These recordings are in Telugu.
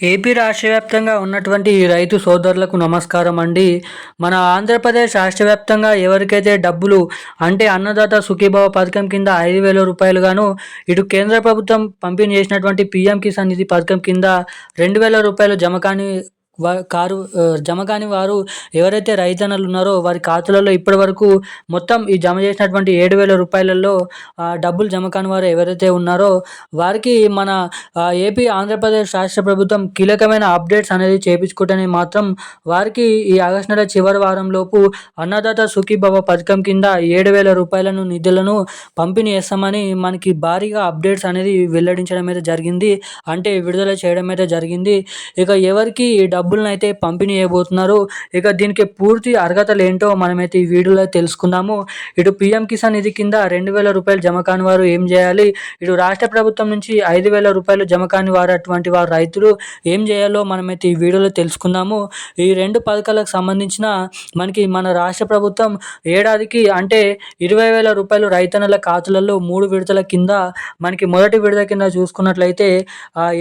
ఏపీ రాష్ట్ర వ్యాప్తంగా ఉన్నటువంటి రైతు సోదరులకు నమస్కారం అండి. మన ఆంధ్రప్రదేశ్ రాష్ట్ర వ్యాప్తంగా ఎవరికైతే డబ్బులు అంటే అన్నదాత సుఖీభావ పథకం కింద ఐదు వేల రూపాయలుగాను ఇటు కేంద్ర ప్రభుత్వం పంపిణీ చేసినటువంటి పీఎం కిసాన్ నిధి పథకం కింద రెండు వేల రూపాయలు జమ కాని వా కారు జమ కాని వారు ఎవరైతే రైతన్నలు ఉన్నారో వారి ఖాతాలలో ఇప్పటి వరకు మొత్తం ఈ జమ చేసినటువంటి ఏడు వేల రూపాయలలో డబ్బులు జమ కాని వారు ఎవరైతే ఉన్నారో వారికి మన ఏపీ ఆంధ్రప్రదేశ్ రాష్ట్ర ప్రభుత్వం కీలకమైన అప్డేట్స్ అనేది చేపించుకుంటేనే మాత్రం వారికి ఈ ఆగస్టు నెల చివరి వారం లోపు అన్నదాత సుఖీభవ పథకం కింద ఏడు వేల రూపాయలను నిధులను పంపిణీ చేస్తామని మనకి భారీగా అప్డేట్స్ అనేది వెల్లడించడం అయితే జరిగింది. అంటే విడుదల చేయడం అయితే జరిగింది. ఇక ఎవరికి ఈ డబ్బు డబ్బులను అయితే పంపిణీ చేయబోతున్నారు. ఇక దీనికి పూర్తి అర్హతలు ఏంటో మనమైతే ఈ వీడియోలో తెలుసుకుందాము. ఇటు పిఎం కిసాన్ నిధి కింద రెండు వేల రూపాయలు జమ కాని వారు ఏం చేయాలి? ఇటు రాష్ట్ర ప్రభుత్వం నుంచి ఐదు వేల రూపాయలు జమ కాని వారు అటువంటి వారు రైతులు ఏం చేయాలో మనమైతే ఈ వీడియోలో తెలుసుకుందాము. ఈ రెండు పథకాలకు సంబంధించిన మనకి మన రాష్ట్ర ప్రభుత్వం ఏడాదికి అంటే ఇరవై వేల రూపాయలు రైతన్నల ఖాతాలలో మూడు విడతల కింద మనకి మొదటి విడత కింద చూసుకున్నట్లయితే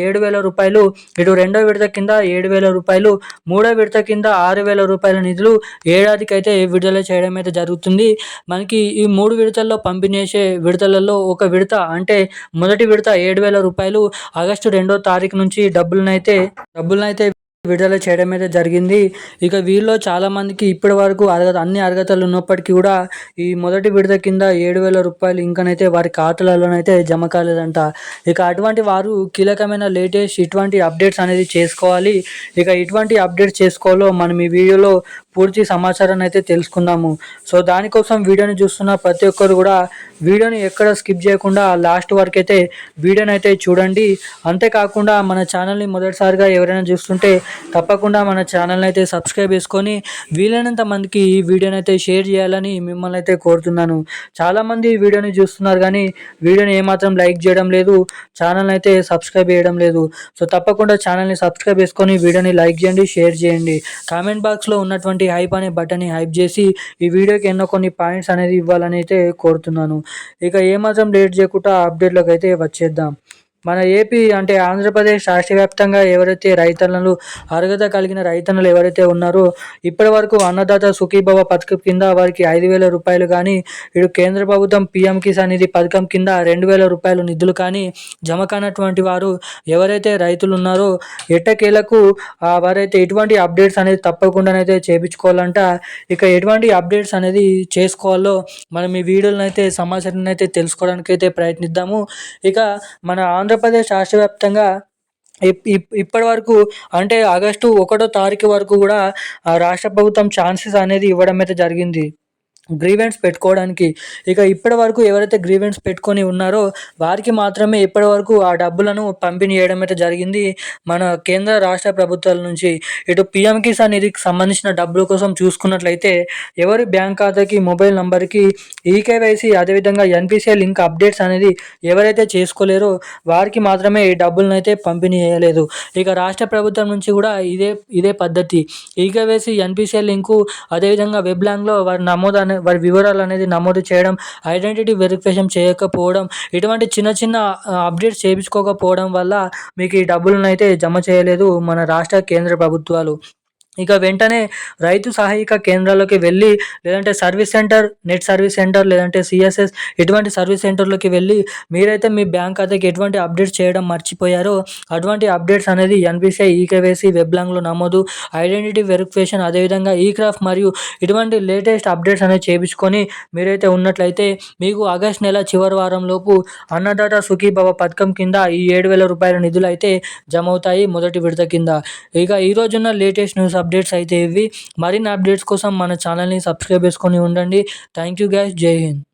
ఏడు వేల రూపాయలు ఇటు రెండో విడత కింద ఏడు వేల రూపాయలు రూపాయలు. మూడో విడత కింద ఆరు వేల రూపాయల నిధులు ఏడాదికి అయితే విడుదల చేయడం అయితే జరుగుతుంది. మనకి ఈ మూడు విడతల్లో పంపిణీ చేసే విడతలలో ఒక విడత అంటే మొదటి విడత ఏడు వేల రూపాయలు. ఆగస్టు రెండో తారీఖు నుంచి డబ్బులనైతే డబ్బులనైతే విడుదల చేయడం అయితే జరిగింది. ఇక వీళ్ళలో చాలామందికి ఇప్పటి వరకు అర్హత అన్ని అర్హతలు ఉన్నప్పటికీ కూడా ఈ మొదటి విడత కింద ఏడు వేల రూపాయలు ఇంకనైతే వారి ఖాతాలలోనైతే జమ కాలేదంట. ఇక అటువంటి వారు కీలకమైన లేటెస్ట్ ఇటువంటి అప్డేట్స్ అనేది చేసుకోవాలి. ఇక ఇటువంటి అప్డేట్స్ చేసుకోవాలో మనం ఈ వీడియోలో పూర్తి సమాచారాన్ని అయితే తెలుసుకుందాము. సో దానికోసం వీడియోని చూస్తున్న ప్రతి ఒక్కరు కూడా వీడియోని ఎక్కడ స్కిప్ చేయకుండా లాస్ట్ వరకు అయితే వీడియోని అయితే చూడండి. అంతేకాకుండా మన ఛానల్ని మొదటిసారిగా ఎవరైనా చూస్తుంటే తప్పకుండా మన ఛానల్ని అయితే సబ్స్క్రైబ్ చేసుకొని వీలైనంత మందికి ఈ వీడియోని అయితే షేర్ చేయాలని మిమ్మల్ని అయితే కోరుతున్నాను. చాలామంది ఈ వీడియోని చూస్తున్నారు కానీ వీడియోని ఏమాత్రం లైక్ చేయడం లేదు ఛానల్ని అయితే సబ్స్క్రైబ్ చేయడం లేదు. సో తప్పకుండా ఛానల్ని సబ్స్క్రైబ్ చేసుకొని వీడియోని లైక్ చేయండి షేర్ చేయండి. కామెంట్ బాక్స్లో ఉన్నటువంటి హైప్ అనే బటన్ని హైప్ చేసి ఈ వీడియోకి ఎన్నో కొన్ని పాయింట్స్ అనేది ఇవ్వాలని అయితే కోరుతున్నాను. ఇక ఏమాత్రం లేట్ చేయకుండా అప్డేట్లోకి అయితే వచ్చేద్దాం. మన ఏపీ అంటే ఆంధ్రప్రదేశ్ రాష్ట్ర వ్యాప్తంగా ఎవరైతే రైతన్నలు అర్హత కలిగిన రైతన్నలు ఎవరైతే ఉన్నారో ఇప్పటి వరకు అన్నదాత సుఖీభవ పథకం కింద వారికి ఐదు వేల రూపాయలు కానీ ఇటు కేంద్ర ప్రభుత్వం పిఎం కిసాన్ నిధి పథకం కింద రెండు వేల రూపాయలు నిధులు కానీ జమ కానటువంటి వారు ఎవరైతే రైతులు ఉన్నారో ఎట్టకేలకు వారైతే ఎటువంటి అప్డేట్స్ అనేది తప్పకుండానైతే చేపించుకోవాలంట. ఇక ఎటువంటి అప్డేట్స్ అనేది చేసుకోవాలో మనం ఈ వీడియోలను అయితే సమాచారాన్ని అయితే తెలుసుకోవడానికి అయితే ప్రయత్నిద్దాము. ఇక మన ఆంధ్ర ఆంధ్రప్రదేశ్ రాష్ట్ర వ్యాప్తంగా ఇప్పటి వరకు అంటే ఆగస్టు ఒకటో తారీఖు వరకు కూడా రాష్ట్ర ప్రభుత్వం ఛాన్సెస్ అనేది ఇవ్వడం అయితే జరిగింది. గ్రీవెంట్స్ పెట్టుకోవడానికి. ఇక ఇప్పటి వరకు ఎవరైతే గ్రీవెంట్స్ పెట్టుకొని ఉన్నారో వారికి మాత్రమే ఇప్పటి వరకు ఆ డబ్బులను పంపిణీ చేయడం అయితే జరిగింది. మన కేంద్ర రాష్ట్ర ప్రభుత్వాల నుంచి ఇటు పిఎం కిసాన్ నిధికి సంబంధించిన డబ్బుల కోసం చూసుకున్నట్లయితే ఎవరి బ్యాంక్ ఖాతాకి మొబైల్ నంబర్కి ఈకేవైసీ అదేవిధంగా ఎన్పిసిఐ లింక్ అప్డేట్స్ అనేది ఎవరైతే చేసుకోలేరో వారికి మాత్రమే ఈ డబ్బులను అయితే పంపిణీ చేయలేదు. ఇక రాష్ట్ర ప్రభుత్వం నుంచి కూడా ఇదే ఇదే పద్ధతి. ఈకేవైసీ ఎన్పిసిఐ లింకు అదేవిధంగా వెబ్ ల్యాంగ్లో వారి నమోదు వారి వివరాలు అనేది నమోదు చేయడం ఐడెంటిటీ వెరిఫికేషన్ చేయకపోవడం ఇటువంటి చిన్న చిన్న అప్డేట్స్ చేయించుకోకపోవడం వల్ల మీకు ఈ డబ్బులను అయితే జమ చేయలేదు మన రాష్ట్ర కేంద్ర ప్రభుత్వాలు. ఇక వెంటనే రైతు సహాయక కేంద్రాలకి వెళ్ళి లేదంటే service centre net service centre లేదంటే సిఎస్ఎస్ ఎటువంటి సర్వీస్ సెంటర్లోకి వెళ్ళి మీరైతే మీ బ్యాంక్ ఖాతాకి ఎటువంటి అప్డేట్స్ చేయడం మర్చిపోయారో అటువంటి అప్డేట్స్ అనేది ఎన్బిసిఐ ఈకేవైసీ వెబ్లాంగ్లో నమోదు ఐడెంటిటీ వెరిఫికేషన్ అదేవిధంగా ఈ క్రాఫ్ట్ మరియు ఇటువంటి లేటెస్ట్ అప్డేట్స్ అనేది చేయించుకొని మీరైతే ఉన్నట్లయితే మీకు ఆగస్ట్ నెల చివరి వారంలోపు అన్నదాత సుఖీభవ పథకం కింద ఈ ఏడు వేల రూపాయల నిధులు అయితే జమ అవుతాయి మొదటి విడత కింద. ఇక ఈ లేటెస్ట్ న్యూస్ అప్డేట్స్ అయితే ఇవి. మరిన్ని అప్డేట్స్ కోసం మన ఛానల్ని సబ్స్క్రైబ్ చేసుకొని ఉండండి. థ్యాంక్ యూ గ్యాస్ జై హింద్